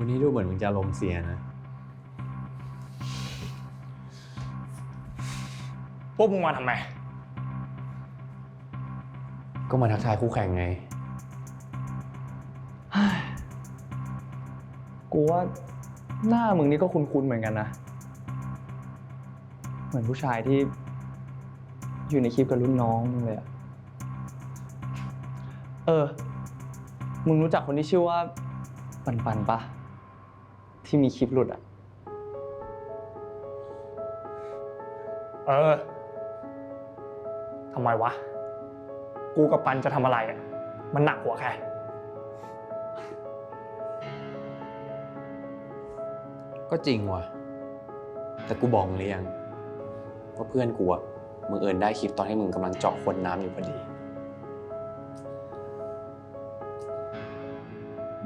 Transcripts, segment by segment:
วันนี้ดูเหมือนมึงจะลมณ์เสียนะ พวกมึงมาทำไม ก็มาทักทายคู่แข่งไง กูว่าหน้ามึงนี่ก็คุ้นๆเหมือนกันนะ เหมือนผู้ชายที่ อยู่ในคลิปกับรุ่นน้องมึงเลยอะเออ มึงรู้จักคนที่ชื่อว่า ปันปันปะ ที่มีคลิปหลุดอะเออทำไมวะ กูกับปันจะทำอะไรอะ มันหนักหัวแค่ก็จริงว่ะ แต่กูบอกมึงหรือยังว่าเพื่อนกูอะมึงเอิญได้คลิปตอนที่มึงกำลังเจาะขวดน้ำอยู่พอดี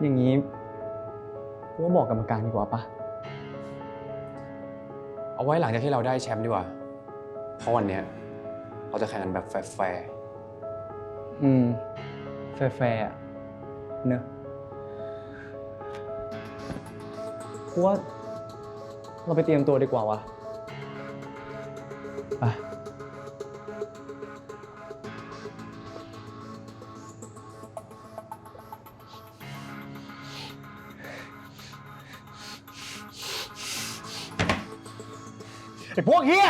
อย่างนี้กู ว่าบอกกรรมการดีกว่าปะเอาไว้หลังจากที่เราได้แชมป์ดีกว่า เพราะวันเนี้ยเราจะแข่งกันแบบแฟร์อืม แฟร์ๆอะเนอะกูว่าเราไปเตรียมตัวดีกว่าวะไป ไอ้พวกเฮีย